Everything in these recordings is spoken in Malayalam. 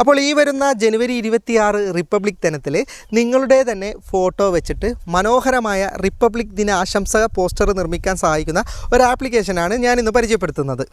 അപ്പോൾ ഈ വരുന്ന ജനുവരി ഇരുപത്തിയാറ് റിപ്പബ്ലിക് ദിനത്തിൽ നിങ്ങളുടെ തന്നെ ഫോട്ടോ വെച്ചിട്ട് മനോഹരമായ റിപ്പബ്ലിക് ദിന ആശംസ പോസ്റ്റർ നിർമ്മിക്കാൻ സഹായിക്കുന്ന ഒരു ആപ്ലിക്കേഷനാണ് ഞാൻ ഇന്ന് പരിചയപ്പെടുത്തുന്നത്.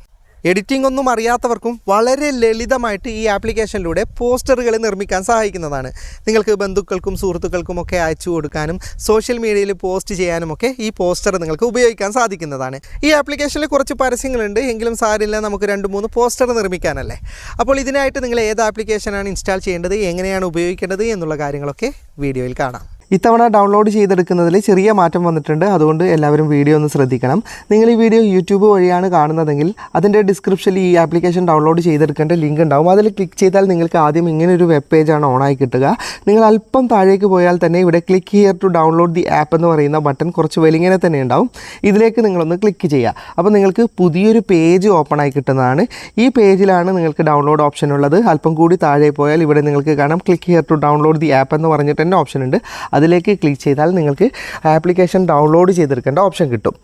എഡിറ്റിംഗ് ഒന്നും അറിയാത്തവർക്കും വളരെ ലളിതമായിട്ട് ഈ ആപ്ലിക്കേഷനിലൂടെ പോസ്റ്ററുകൾ നിർമ്മിക്കാൻ സഹായിക്കുന്നതാണ്. നിങ്ങൾക്ക് ബന്ധുക്കൾക്കും സുഹൃത്തുക്കൾക്കും ഒക്കെ അയച്ചു കൊടുക്കാനും സോഷ്യൽ മീഡിയയിൽ പോസ്റ്റ് ചെയ്യാനുമൊക്കെ ഈ പോസ്റ്റർ നിങ്ങൾക്ക് ഉപയോഗിക്കാൻ സാധിക്കുന്നതാണ്. ഈ ആപ്ലിക്കേഷനിൽ കുറച്ച് പരസ്യങ്ങളുണ്ട്. എങ്കിലും സാരില്ല നമുക്ക് രണ്ട് മൂന്ന് പോസ്റ്റർ നിർമ്മിക്കാനല്ലേ? അപ്പോൾ ഇതിനായിട്ട് നിങ്ങൾ ഏത് ആപ്ലിക്കേഷനാണ് ഇൻസ്റ്റാൾ ചെയ്യേണ്ടത് എങ്ങനെയാണ് ഉപയോഗിക്കേണ്ടത് എന്നുള്ള കാര്യങ്ങളൊക്കെ വീഡിയോയിൽ കാണാം. ഇത്തവണ ഡൗൺലോഡ് ചെയ്തെടുക്കുന്നതിൽ ചെറിയ മാറ്റം വന്നിട്ടുണ്ട്. അതുകൊണ്ട് എല്ലാവരും വീഡിയോ ഒന്ന് ശ്രദ്ധിക്കണം. നിങ്ങൾ ഈ വീഡിയോ യൂട്യൂബ് വഴിയാണ് കാണുന്നതെങ്കിൽ അതിന്റെ ഡിസ്ക്രിപ്ഷനിൽ ഈ ആപ്ലിക്കേഷൻ ഡൗൺലോഡ് ചെയ്തെടുക്കേണ്ട ലിങ്ക് ഉണ്ടാവും. അതിൽ ക്ലിക്ക് ചെയ്താൽ നിങ്ങൾക്ക് ആദ്യം ഇങ്ങനെ ഒരു വെബ് പേജാണ് ഓണായി കിട്ടുക. നിങ്ങൾ അല്പം താഴേക്ക് പോയാൽ തന്നെ ഇവിടെ click here to download the app എന്ന് പറയുന്ന ബട്ടൺ കുറച്ച് വലിങ്ങനെ തന്നെ ഉണ്ടാവും. ഇതിലേക്ക് നിങ്ങളൊന്ന് ക്ലിക്ക് ചെയ്യുക. അപ്പോൾ നിങ്ങൾക്ക് പുതിയൊരു പേജ് ഓപ്പൺ ആയി കിട്ടുന്നതാണ്. ഈ പേജിലാണ് നിങ്ങൾക്ക് ഡൗൺലോഡ് ഓപ്ഷൻ ഉള്ളത്. അല്പം കൂടി താഴെ പോയാൽ ഇവിടെ നിങ്ങൾക്ക് കാണാം click here to download the app എന്ന് പറഞ്ഞിട്ട് തന്നെ ഓപ്ഷൻ ഉണ്ട്. അതിലേക്ക് ക്ലിക്ക് ചെയ്താൽ നിങ്ങൾക്ക് ആപ്ലിക്കേഷൻ ഡൗൺലോഡ് ചെയ്തെടുക്കേണ്ട ഓപ്ഷൻ കിട്ടും.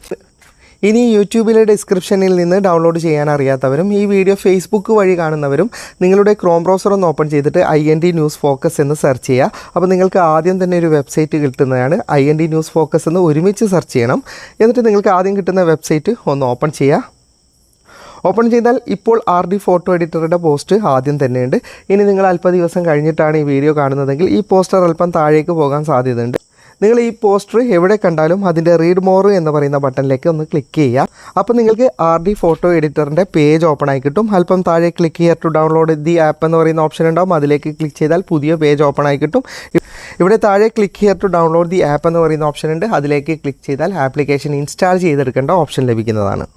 ഇനി യൂട്യൂബിലെ ഡിസ്ക്രിപ്ഷനിൽ നിന്ന് ഡൗൺലോഡ് ചെയ്യാൻ അറിയാത്തവരും ഈ വീഡിയോ ഫേസ്ബുക്ക് വഴി കാണുന്നവരും നിങ്ങളുടെ ക്രോം ബ്രൗസർ ഒന്ന് ഓപ്പൺ ചെയ്തിട്ട് I N D news focus എന്ന് സെർച്ച് ചെയ്യുക. അപ്പോൾ നിങ്ങൾക്ക് ആദ്യം തന്നെ ഒരു വെബ്സൈറ്റ് കിട്ടുന്നതാണ് I N D news focus എന്ന് ഒരുമിച്ച് സെർച്ച് ചെയ്യണം. എന്നിട്ട് നിങ്ങൾക്ക് ആദ്യം കിട്ടുന്ന വെബ്സൈറ്റ് ഒന്ന് ഓപ്പൺ ചെയ്യുക. ഓപ്പൺ ചെയ്താൽ ഇപ്പോൾ ആർ ഡി ഫോട്ടോ എഡിറ്ററുടെ പോസ്റ്റ് ആദ്യം തന്നെയുണ്ട്. ഇനി നിങ്ങൾ അല്പ ദിവസം കഴിഞ്ഞിട്ടാണ് ഈ വീഡിയോ കാണുന്നതെങ്കിൽ ഈ പോസ്റ്റർ അല്പം താഴേക്ക് പോകാൻ സാധ്യതയുണ്ട്. നിങ്ങൾ ഈ പോസ്റ്റർ എവിടെ കണ്ടാലും അതിന്റെ റീഡ് മോർ എന്ന് പറയുന്ന ബട്ടണിലേക്ക് ഒന്ന് ക്ലിക്ക് ചെയ്യാം അപ്പോൾ നിങ്ങൾക്ക് ആർ ഡി ഫോട്ടോ എഡിറ്ററിന്റെ പേജ് ഓപ്പൺ ആയി കിട്ടും. അല്പം താഴെ ക്ലിക്ക് ചെയ്യാം ടു ഡൗൺലോഡ് ദി ആപ്പ് എന്ന് പറയുന്ന ഓപ്ഷൻ ഉണ്ടാവും. അതിലേക്ക് ക്ലിക്ക് ചെയ്താൽ പുതിയ പേജ് ഓപ്പൺ ആയി കിട്ടും. ഇവിടെ താഴെ click here to download the app എന്ന് പറയുന്ന ഓപ്ഷൻ ഉണ്ട്. അതിലേക്ക് ക്ലിക്ക് ചെയ്താൽ ആപ്ലിക്കേഷൻ ഇൻസ്റ്റാൾ ചെയ്തെടുക്കേണ്ട ഓപ്ഷൻ ലഭിക്കുന്നതാണ്.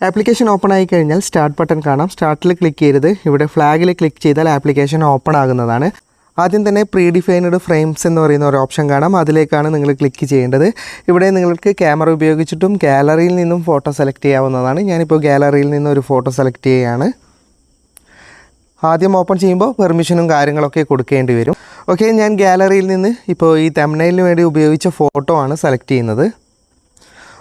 ആപ്ലിക്കേഷൻ ഓപ്പൺ ആയി കഴിഞ്ഞാൽ സ്റ്റാർട്ട് ബട്ടൺ കാണാം. സ്റ്റാർട്ടിൽ ക്ലിക്ക് ചെയ്യരുത്. ഇവിടെ ഫ്ലാഗിൽ ക്ലിക്ക് ചെയ്താൽ ആപ്ലിക്കേഷൻ ഓപ്പൺ ആകുന്നതാണ്. ആദ്യം തന്നെ പ്രീ ഡിഫൈൻഡ് ഫ്രെയിംസ് എന്ന് പറയുന്ന ഒരു ഓപ്ഷൻ കാണാം. അതിലേക്കാണ് നിങ്ങൾ ക്ലിക്ക് ചെയ്യേണ്ടത്. ഇവിടെ നിങ്ങൾക്ക് ക്യാമറ ഉപയോഗിച്ചിട്ടും ഗാലറിയിൽ നിന്നും ഫോട്ടോ സെലക്ട് ചെയ്യാവുന്നതാണ്. ഞാനിപ്പോൾ ഗാലറിയിൽ നിന്ന് ഒരു ഫോട്ടോ സെലക്ട് ചെയ്യുകയാണ് ആദ്യം ഓപ്പൺ ചെയ്യുമ്പോൾ പെർമിഷനും കാര്യങ്ങളൊക്കെ കൊടുക്കേണ്ടി വരും. ഓക്കെ ഞാൻ ഗാലറിയിൽ നിന്ന് ഇപ്പോൾ ഈ തെമ്മനയിലിന് വേണ്ടി ഉപയോഗിച്ച ഫോട്ടോ ആണ് സെലക്ട് ചെയ്യുന്നത്.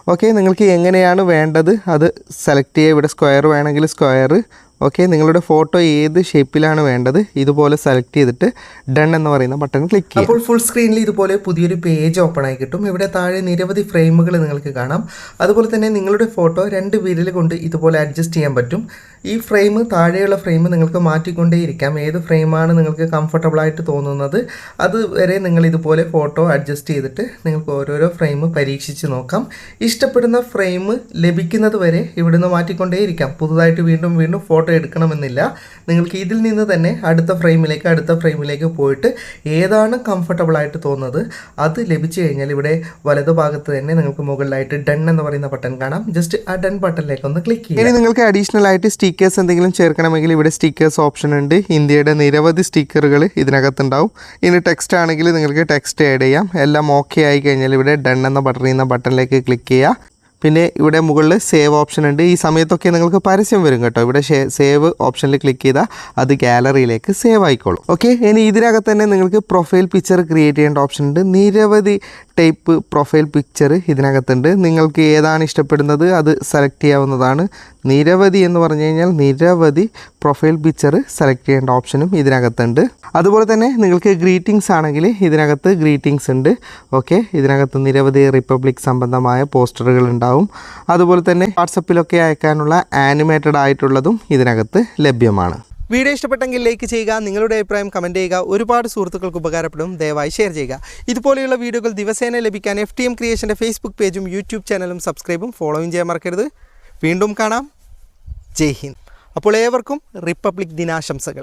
ഓക്കെ നിങ്ങൾക്ക് എങ്ങനെയാണ് വേണ്ടത്? അത് സെലക്ട് ചെയ്യുക. ഇവിടെ സ്ക്വയർ വേണമെങ്കിൽ സ്ക്വയർ ഓക്കെ നിങ്ങളുടെ ഫോട്ടോ ഏത് ഷേപ്പിലാണ് വേണ്ടത്? ഇതുപോലെ സെലക്ട് ചെയ്തിട്ട് ഡൺ എന്ന് പറയുന്ന ബട്ടൺ ക്ലിക്ക് ചെയ്യുക. അപ്പോൾ ഫുൾ സ്ക്രീനിൽ ഇതുപോലെ പുതിയൊരു പേജ് ഓപ്പൺ ആയി കിട്ടും. ഇവിടെ താഴെ നിരവധി ഫ്രെയിമുകൾ നിങ്ങൾക്ക് കാണാം. അതുപോലെ തന്നെ നിങ്ങളുടെ ഫോട്ടോ രണ്ട് വിരൽ കൊണ്ട് ഇതുപോലെ അഡ്ജസ്റ്റ് ചെയ്യാൻ പറ്റും. ഈ ഫ്രെയിം താഴെയുള്ള ഫ്രെയിം നിങ്ങൾക്ക് മാറ്റിക്കൊണ്ടേയിരിക്കാം ഏത് ഫ്രെയിമാണ് നിങ്ങൾക്ക് കംഫർട്ടബിൾ ആയിട്ട് തോന്നുന്നത് അതുവരെ നിങ്ങൾ ഇതുപോലെ ഫോട്ടോ അഡ്ജസ്റ്റ് ചെയ്തിട്ട് നിങ്ങൾക്ക് ഓരോരോ ഫ്രെയിം പരീക്ഷിച്ച് നോക്കാം. ഇഷ്ടപ്പെടുന്ന ഫ്രെയിം ലഭിക്കുന്നത് വരെ ഇവിടുന്ന് മാറ്റിക്കൊണ്ടേയിരിക്കാം പുതുതായിട്ട് വീണ്ടും വീണ്ടും ഫോട്ടോ എടുക്കണമെന്നില്ല. നിങ്ങൾക്ക് ഇതിൽ നിന്ന് തന്നെ അടുത്ത ഫ്രെയിമിലേക്ക് അടുത്ത ഫ്രെയിമിലേക്ക് പോയിട്ട് ഏതാണ് കംഫർട്ടബിൾ ആയിട്ട് തോന്നുന്നത് അത് ലഭിച്ചു കഴിഞ്ഞാൽ ഇവിടെ വലതുഭാഗത്ത് തന്നെ നിങ്ങൾക്ക് മുകളിലായിട്ട് ഡൺ എന്ന് പറയുന്ന ബട്ടൺ കാണാം. ജസ്റ്റ് ആ ഡൺ ബട്ടണിലേക്ക് ഒന്ന് ക്ലിക്ക് ചെയ്യാം ഇനി നിങ്ങൾക്ക് അഡീഷണൽ ആയിട്ട് സ്റ്റിക്കേഴ്സ് എന്തെങ്കിലും ചേർക്കണമെങ്കിൽ ഇവിടെ സ്റ്റിക്കേഴ്സ് ഓപ്ഷൻ ഉണ്ട്. ഇന്ത്യയുടെ നിരവധി സ്റ്റിക്കറുകൾ ഇതിനകത്തുണ്ടാവും. ഇനി ടെക്സ്റ്റ് ആണെങ്കിൽ നിങ്ങൾക്ക് ടെക്സ്റ്റ് ആഡ് ചെയ്യാം. എല്ലാം ഓക്കെ ആയി കഴിഞ്ഞാൽ ഇവിടെ ഡൺ എന്ന ബട്ടൺ ബട്ടണിലേക്ക് ക്ലിക്ക് ചെയ്യുക. പിന്നെ ഇവിടെ മുകളിൽ സേവ് ഓപ്ഷൻ ഉണ്ട്. ഈ സമയത്തൊക്കെ നിങ്ങൾക്ക് പരസ്യം വരും കേട്ടോ. ഇവിടെ സേവ് ഓപ്ഷനിൽ ക്ലിക്ക് ചെയ്താൽ അത് ഗാലറിയിലേക്ക് സേവ് ആയിക്കോളും. ഓക്കെ ഇനി ഇതിനകത്ത് തന്നെ നിങ്ങൾക്ക് പ്രൊഫൈൽ പിക്ചർ ക്രിയേറ്റ് ചെയ്യേണ്ട ഓപ്ഷൻ ഉണ്ട്. നിരവധി ടൈപ്പ് പ്രൊഫൈൽ പിക്ചർ ഇതിനകത്തുണ്ട്. നിങ്ങൾക്ക് ഏതാണ് ഇഷ്ടപ്പെടുന്നത് അത് സെലക്ട് ചെയ്യാവുന്നതാണ്. നിരവധി എന്ന് പറഞ്ഞു കഴിഞ്ഞാൽ നിരവധി പ്രൊഫൈൽ പിക്ചർ സെലക്ട് ചെയ്യേണ്ട ഓപ്ഷനും ഇതിനകത്തുണ്ട്. അതുപോലെ തന്നെ നിങ്ങൾക്ക് ഗ്രീറ്റിംഗ്സ് ആണെങ്കിൽ ഇതിനകത്ത് ഗ്രീറ്റിംഗ്സ് ഉണ്ട്. ഓക്കെ ഇതിനകത്ത് നിരവധി റിപ്പബ്ലിക് സംബന്ധമായ പോസ്റ്ററുകൾ ഉണ്ടാവും. അതുപോലെ തന്നെ വാട്സപ്പിലൊക്കെ അയക്കാനുള്ള ആനിമേറ്റഡ് ആയിട്ടുള്ളതും ഇതിനകത്ത് ലഭ്യമാണ്. വീഡിയോ ഇഷ്ടപ്പെട്ടെങ്കിൽ ലൈക്ക് ചെയ്യുക നിങ്ങളുടെ അഭിപ്രായം കമന്റ് ചെയ്യുക ഒരുപാട് സുഹൃത്തുക്കൾക്ക് ഉപകാരപ്പെടും. ദയവായി ഷെയർ ചെയ്യുക. ഇതുപോലെയുള്ള വീഡിയോകൾ ദിവസേന ലഭിക്കാൻ എഫ് ടി എം ക്രിയേഷന്റെ ഫേസ്ബുക്ക് പേജും യൂട്യൂബ് ചാനലും സബ്സ്ക്രൈബും ഫോളോയും ചെയ്യാൻ മറക്കരുത്. വീണ്ടും കാണാം. ജയ് ഹിന്ദ്. അപ്പോൾ ഏവർക്കും റിപ്പബ്ലിക് ദിനാശംസകൾ.